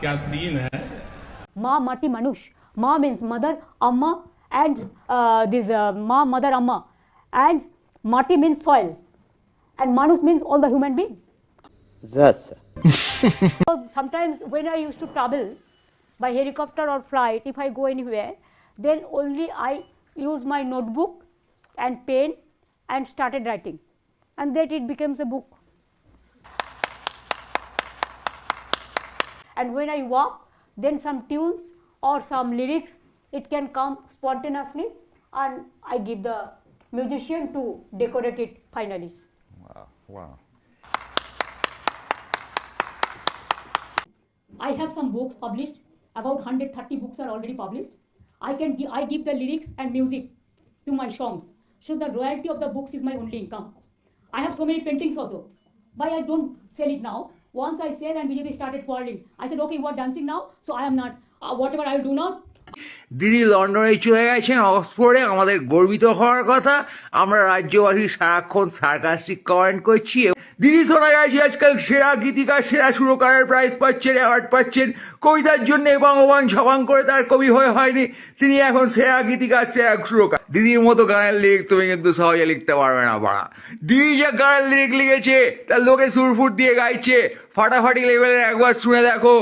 क्या सीन है Ma Mati Manush. Ma means mother, Amma, and uh, this uh, Ma, mother, Amma. And Mati means soil. And Manush means all the human being. Thus, Because sometimes when I used to travel by helicopter or flight, if I go anywhere, then only I use my notebook and pen and started writing. And that it becomes a book. And when I walk, then some tunes or some lyrics, it can come spontaneously and I give the musician to decorate it finally. Wow, wow. I have some books published. About 130 books are already published. I can give, I give the lyrics and music to my songs. So the royalty of the books is my only income. I have so many paintings also. Why I don't sell it now? Once I said, and BJP started quarreling. I said, okay, you are dancing now, so I am not. Uh, whatever I will do now, দিদি লন্ডনে চলে গেছেন অক্সফোর্ডে আমাদের গর্বিত হওয়ার কথা আমরা রাজ্যবাসী সারাক্ষণ সার্কাস্টিক কমেন্ট করছি দিদি গেছে আজকাল সেরা গীতিকার, সেরা সুরকারের প্রাইজ পাচ্ছেন অ্যাওয়ার্ড পাচ্ছেন। কবিতার জন্য ভগবান ছবাং করে তার কবি হয়ে হয়নি। তিনি এখন সেরা গীতিকার, সেরা সুরকার। দিদির মতো গানের লিরিক তুমি কিন্তু সহজে লিখতে পারবে না, বাড়া। দিদি যে গানের লিরিক লিখেছে, তার লোকে সুরফুট দিয়ে গাইছে। ফাটাফাটি লেভেলের একবার শুনে দেখো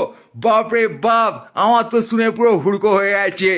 বাপ রে বাপ, আমার তো শুনে পুরো হুড়কো হয়ে গেছে।